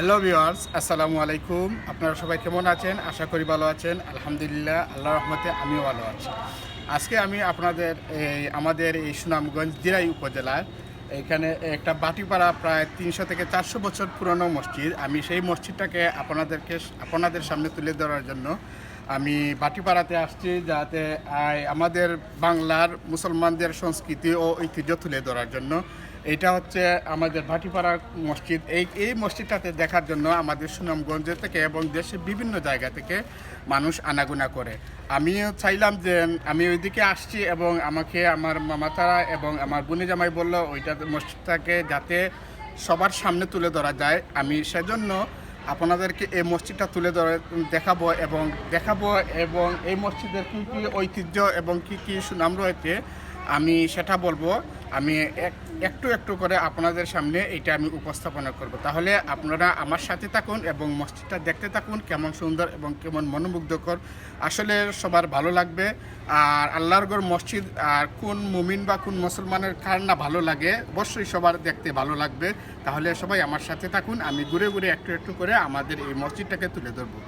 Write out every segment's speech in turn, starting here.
Hello viewers আসসালামু আলাইকুম আপনারা সবাই কেমন আছেন? আশা করি ভালো আছেন। আলহামদুলিল্লাহ আল্লাহ রহমতে আমিও ভালো আছি। আজকে আমি আপনাদের এই, আমাদের এই সুনামগঞ্জ দিরাই উপজেলার এখানে একটা বাটিপাড়া প্রায় তিনশো থেকে চারশো বছর পুরনো মসজিদ। আমি সেই মসজিদটাকে আপনাদেরকে, আপনাদের সামনে তুলে ধরার জন্য আমি বাটিপাড়াতে আসছি যাতে আমাদের বাংলার মুসলমানদের সংস্কৃতি ও ঐতিহ্য তুলে ধরার জন্য এটা হচ্ছে আমাদের ভাটিপাড়া মসজিদ। এই এই মসজিদটাতে দেখার জন্য আমাদের সুনামগঞ্জ থেকে এবং দেশের বিভিন্ন জায়গা থেকে মানুষ আনাগোনা করে। আমিও চাইলাম যে, আমি ওইদিকে আসছি এবং আমাকে আমার মামাতারা এবং আমার বুনি জামাই বলল, ওইটা মসজিদটাকে যাতে সবার সামনে তুলে ধরা যায়। আমি সেজন্য আপনাদেরকে এই মসজিদটা তুলে ধরে, দেখাবো এবং দেখাবো এবং এই মসজিদের কী কী ঐতিহ্য এবং কী কী সুনাম রয়েছে, আমি সেটা বলব। আমি এক- একটু একটু করে আপনাদের সামনে এটা আমি উপস্থাপনা করব। তাহলে আপনারা আমার সাথে থাকুন এবং মসজিদটা দেখতে থাকুন, কেমন সুন্দর এবং কেমন মনোমুগ্ধকর। আসলে সবার ভালো লাগবে। আর আল্লাহর গড় মসজিদ, আর কোন মুমিন বা কোন মুসলমানের কার না ভালো লাগে, অবশ্যই সবার দেখতে ভালো লাগবে। তাহলে সবাই আমার সাথে থাকুন, আমি ঘুরে ঘুরে একটু একটু করে আমাদের এই মসজিদটাকে তুলে ধরবো।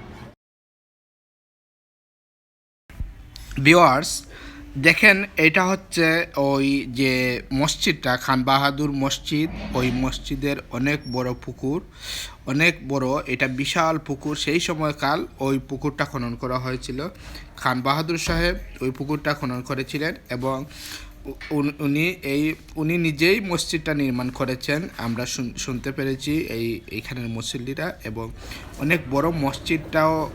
ভিওয়ার্স দেখেন, এটা হচ্ছে ওই যে মসজিদটা, খান বাহাদুর মসজিদ। ওই মসজিদের অনেক বড় পুকুর, অনেক বড়, এটা বিশাল পুকুর। সেই সময়কাল ওই পুকুরটা খনন করা হয়েছিল। খান বাহাদুর সাহেব ওই পুকুরটা খনন করেছিলেন এবং উন- এই, উনি নিজেই মসজিদটা নির্মাণ করেছেন। আমরা শুন- শুনতে পেরেছি এই, এইখানের মুসল্লিরা এবং অনেক বড় মসজিদটাও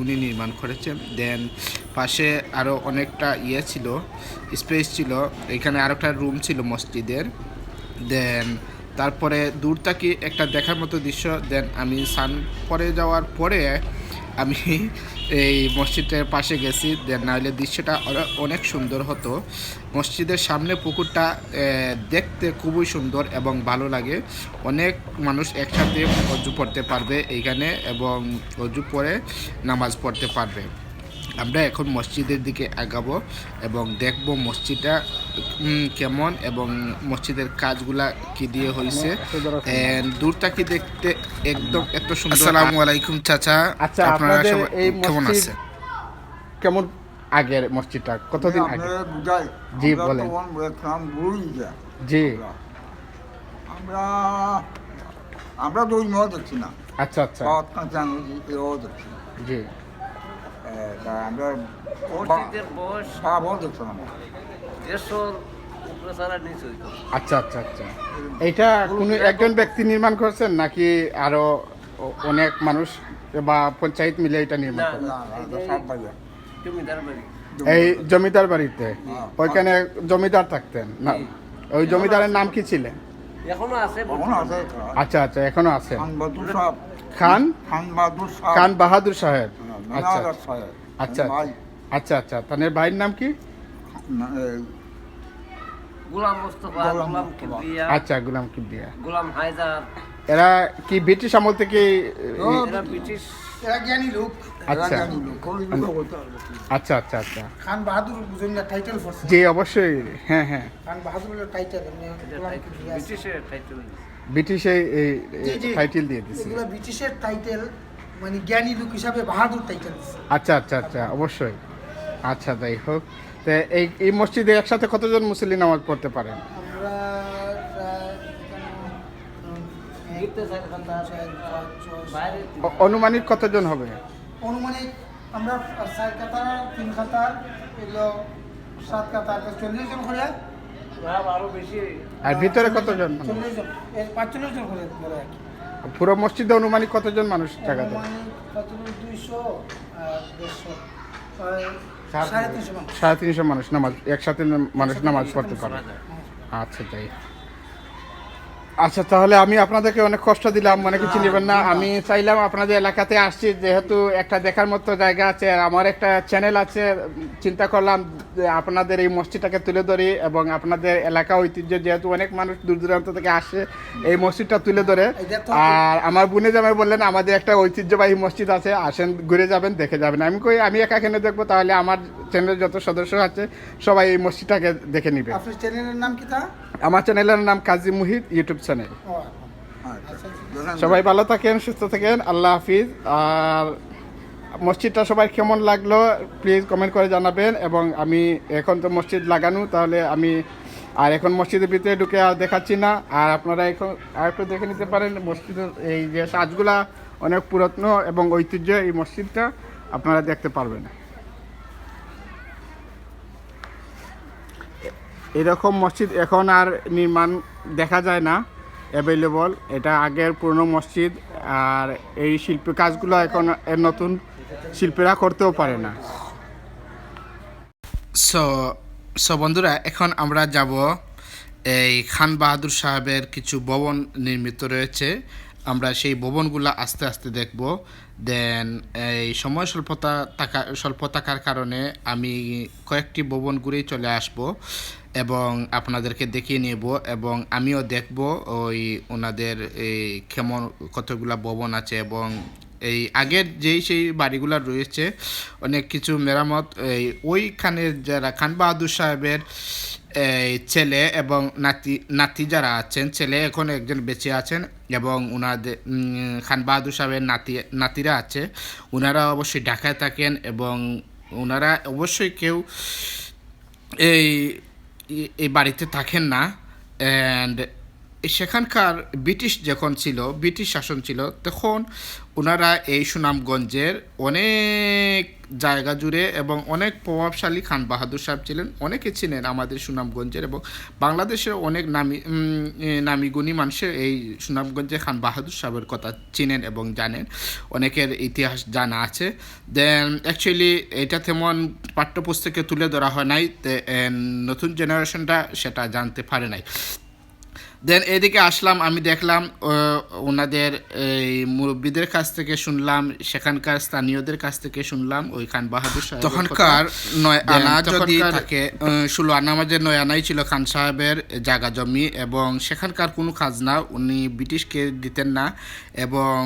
উনি নির্মাণ করেছেন। দেন পাশে আরও অনেকটা ইয়ে ছিল, স্পেস ছিল। এখানে আরও একটা রুম ছিল মসজিদের। দেন তারপরে দূর থেকে একটা দেখার মতো দৃশ্য। দেন আমি সান, পরে যাওয়ার পরে আমি এই মসজিদের পাশে গেছি নাহলে দৃশ্যটা অনে- অনেক সুন্দর হতো। মসজিদের সামনে পুকুরটা দেখতে খুবই সুন্দর এবং ভালো লাগে। অনেক মানুষ একসাথে অজু পড়তে পারবে এইখানে এবং অজু পরে নামাজ পড়তে পারবে। আমরা এখন মসজিদের দিকে আগাবো এবং দেখব মসজিদটা কেমন এবং মসজিদের কাজগুলা কি দিয়ে হয়েছে দূর থেকে দেখতে একদম এত সুন্দর। আসসালামু আলাইকুম চাচা। আচ্ছা, আপনাদের এই কেমন আছেন? কেমন আগের মসজিদটা? কতদিন আগে? জি, আমরা বলেন। জি। আমরা আমরা ওই নয় দেখছি না। আচ্ছা আচ্ছা। সৎ দেখছি না। হইতো। আচ্ছা আচ্ছা আচ্ছা। এটা কোনো একজন ব্যক্তি নির্মাণ করছেন নাকি আরও অনেক মানুষ বা পঞ্চায়েত মিলে এটা নির্মাণ এই জমিদার বাড়িতে? হ্যাঁ। ওইখানে জমিদার থাকতেন? না ওই জমিদারের নাম কি ছিলেন এখনও আছে আচ্ছা আচ্ছা এখনও আছে। খান বাহাদুর সাহেব খান? খান বাহাদুর সাহেব। বাহাদুর আচ্ছা আচ্ছা ভাই আচ্ছা আচ্ছা তাদের ভাইয়ের নাম কি? গোলাম মোস্তফা গোলাম গোলাম কিবরিয়া। আচ্ছা গুলাম কিবরিয়া। গোলাম হায়দার। এরা কি ব্রিটিশ আমল থেকে এরা ব্রিটিশ এরা জ্ঞানী লোক আচ্ছা। আচ্ছা আচ্ছা আচ্ছা। খান বাহাদুর টাইটেল জি অবশ্যই হ্যাঁ হ্যাঁ। খান বাহাদুরের টাইটেল এটা টাইটেল ব্রিটিশের টাইটেল ব্রিটিশে এই। টাইটেল দিয়ে দিছে। এগুলো ব্রিটিশের টাইটেল মানে জ্ঞানী লোক হিসাবে বাহাদুর টাইটেল আচ্ছা আচ্ছা আচ্ছা অবশ্যই। আচ্ছা যাই হোক। তো এই এই মসজিদে একসাথে কতজন মুসলিম নামাজ পড়তে পারেন পাঁচ, অনুমানিক কতজন হবে? অনুমানিক আমরা চার কাতার তিন কাতার এগুলো সাত কাতার চল্লিশ জন করে। আরও বেশি। আর ভিতরে কতজন? চল্লিশ জন। এই পাঁচচল্লিশ জন করে করে আর কি পুরো মসজিদে অনুমানিক কতজন মানুষ জায়গা দেয় সাড়ে তিনশো মানুষ। সাড়ে তিনশো মানুষ নামাজ একসাথে মানুষ নামাজ পড়তে পারে। আচ্ছা যাই আচ্ছা তাহলে আমি আপনাদেরকে অনেক কষ্ট দিলাম মনে কিছু নেবেন না। আমি চাইলাম আপনাদের এলাকাতে আসছি যেহেতু একটা দেখার মতো জায়গা আছে আর আমার একটা চ্যানেল আছে চিন্তা করলাম আপনাদের এই মসজিদটাকে তুলে ধরি এবং আপনাদের এলাকা ঐতিহ্য যেহেতু অনেক মানুষ দূর দূরান্ত থেকে আসে এই মসজিদটা তুলে ধরে। আর আমার বুনে জামাই বললেন আমাদের একটা ঐতিহ্যবাহী মসজিদ আছে আসেন ঘুরে যাবেন দেখে যাবেন। আমি কই আমি একা কেন দেখব? তাহলে আমার চ্যানেলের যত সদস্য আছে সবাই এই মসজিদটাকে দেখে নিবে। আপনার চ্যানেলের নাম কি তা? আমার চ্যানেলের নাম কাজী মুহিত ইউটিউব চ্যানেল ও আচ্ছা। সবাই ভালো থাকেন সুস্থ থাকেন আল্লাহ হাফিজ। আর মসজিদটা সবাই কেমন লাগল প্লিজ কমেন্ট করে জানাবেন। এবং আমি এখন তো মসজিদ লাগানো তাহলে আমি আর এখন মসজিদের ভিতরে ঢুকে আর দেখাচ্ছি না। আর আপনারা এখন আর একটু দেখে নিতে পারেন মসজিদের এই যে সাজগুলা অনেক পুরাতন এবং ঐতিহ্য এই মসজিদটা আপনারা দেখতে পারবেন। এরকম মসজিদ এখন আর নির্মাণ দেখা যায় না। অ্যাভেলেবল এটা আগের পুরনো মসজিদ, আর এই শিল্পী কাজগুলো এখন এর নতুন শিল্পীরা করতেও পারে না। সো সো বন্ধুরা, এখন আমরা যাব এই খান বাহাদুর সাহেবের কিছু ভবন নির্মিত রয়েছে। আমরা সেই ভবনগুলো আস্তে আস্তে দেখব। দেন এই সময় স্বল্পতা থাকা স্বল্প থাকার কারণে আমি কয়েকটি ভবন ঘুরেই চলে আসব। এবং আপনাদেরকে দেখিয়ে নেব এবং আমিও দেখব ওই ওনাদের এই কেমন কতগুলা ভবন আছে এবং এই আগের যেই সেই বাড়িগুলো রয়েছে, অনেক কিছু মেরামত, এই ওইখানে যারা খান বাহাদুর সাহেবের, এই ছেলে এবং নাতি নাতি যারা আছেন, ছেলে এখন একজন বেঁচে আছেন এবং ওনাদের খান বাহাদুর সাহেবের নাতি, নাতিরা আছে ওনারা অবশ্যই ঢাকায় থাকেন এবং ওনারা অবশ্যই কেউ এই এই বাড়িতে থাকেন না অ্যান্ড সেখানকার ব্রিটিশ যখন ছিল, ব্রিটিশ শাসন ছিল, তখন ওনারা এই সুনামগঞ্জের অনেক জায়গা জুড়ে এবং অনেক প্রভাবশালী খান বাহাদুর সাহেব ছিলেন। অনেকে ছিলেন আমাদের সুনামগঞ্জের এবং বাংলাদেশের অনেক নামি নামি গুণী মানুষের এই সুনামগঞ্জে খান বাহাদুর সাহেবের কথা চিনেন এবং জানেন। অনেকের ইতিহাস জানা আছে। দেন অ্যাকচুয়ালি এটা তেমন পাঠ্যপুস্তকে তুলে ধরা হয় নাই। নতুন জেনারেশনটা সেটা জানতে পারে নাই। দেন এদিকে আসলাম আমি দেখলাম ওনাদের এই মুরব্বীদের কাছ থেকে শুনলাম সেখানকার স্থানীয়দের কাছ থেকে শুনলাম ওই খান বাহাদুর সাহেব তখনকার নয় আনা যদি থাকে ষোলো আনা মাঝে নয় আনাই ছিল খান সাহেবের জায়গা জমি এবং সেখানকার কোনো খাজনা উনি ব্রিটিশকে দিতেন না এবং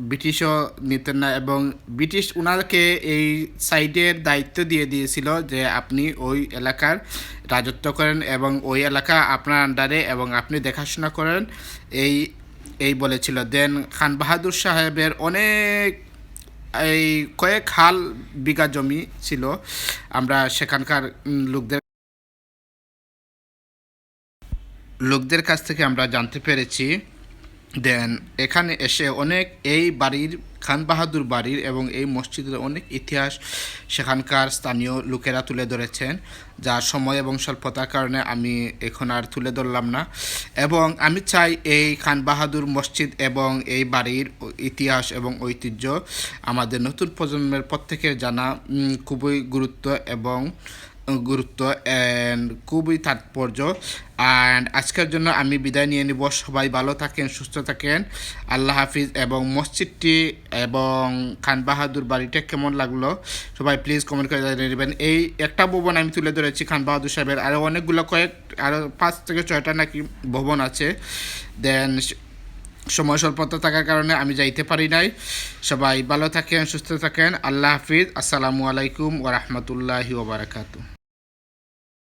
ব্রিটিশও নিতেন না এবং ব্রিটিশ ওনাকে এই সাইডের দায়িত্ব দিয়ে দিয়েছিল যে আপনি ওই এলাকার রাজত্ব করেন এবং ওই এলাকা আপনার আন্ডারে এবং আপনি দেখাশোনা করেন। এই এই বলেছিল। দেন খান বাহাদুর সাহেবের অনেক, এই কয়েক হাল বিঘা জমি ছিল। আমরা সেখানকার লোকদের লোকদের কাছ থেকে আমরা জানতে পেরেছি। দেন এখানে এসে অনেক এই বাড়ির, খান বাহাদুর বাড়ির এবং এই মসজিদের অনেক ইতিহাস সেখানকার স্থানীয় লোকেরা তুলে ধরেছেন, যার সময় এবং স্বল্পতার কারণে আমি এখন আর তুলে ধরলাম না। এবং আমি চাই এই খান বাহাদুর মসজিদ এবং এই বাড়ির ইতিহাস এবং ঐতিহ্য আমাদের নতুন প্রজন্মের প্রত্যেকের জানা খুবই গুরুত্ব এবং গুরুত্ব অ্যান্ড খুবই তাৎপর্য। অ্যান্ড আজকের জন্য আমি বিদায় নিয়ে নিব। সবাই ভালো থাকেন, সুস্থ থাকেন। আল্লাহ হাফিজ। এবং মসজিদটি এবং খান বাহাদুর বাড়িটা কেমন লাগল? সবাই প্লিজ কমেন্ট করে জানিয়ে নেবেন এই একটা ভবন আমি তুলে ধরেছি খান বাহাদুর সাহেবের। আরও অনেকগুলো কয়েক আরও পাঁচ থেকে ছয়টা নাকি ভবন আছে। দেন সময় স্বল্পতা থাকার কারণে আমি যাইতে পারি নাই। সবাই ভালো থাকেন, সুস্থ থাকেন। আল্লাহ হাফিজ। আসসালামু আলাইকুম ওরহমতুল্লাহি ওবরাকাতু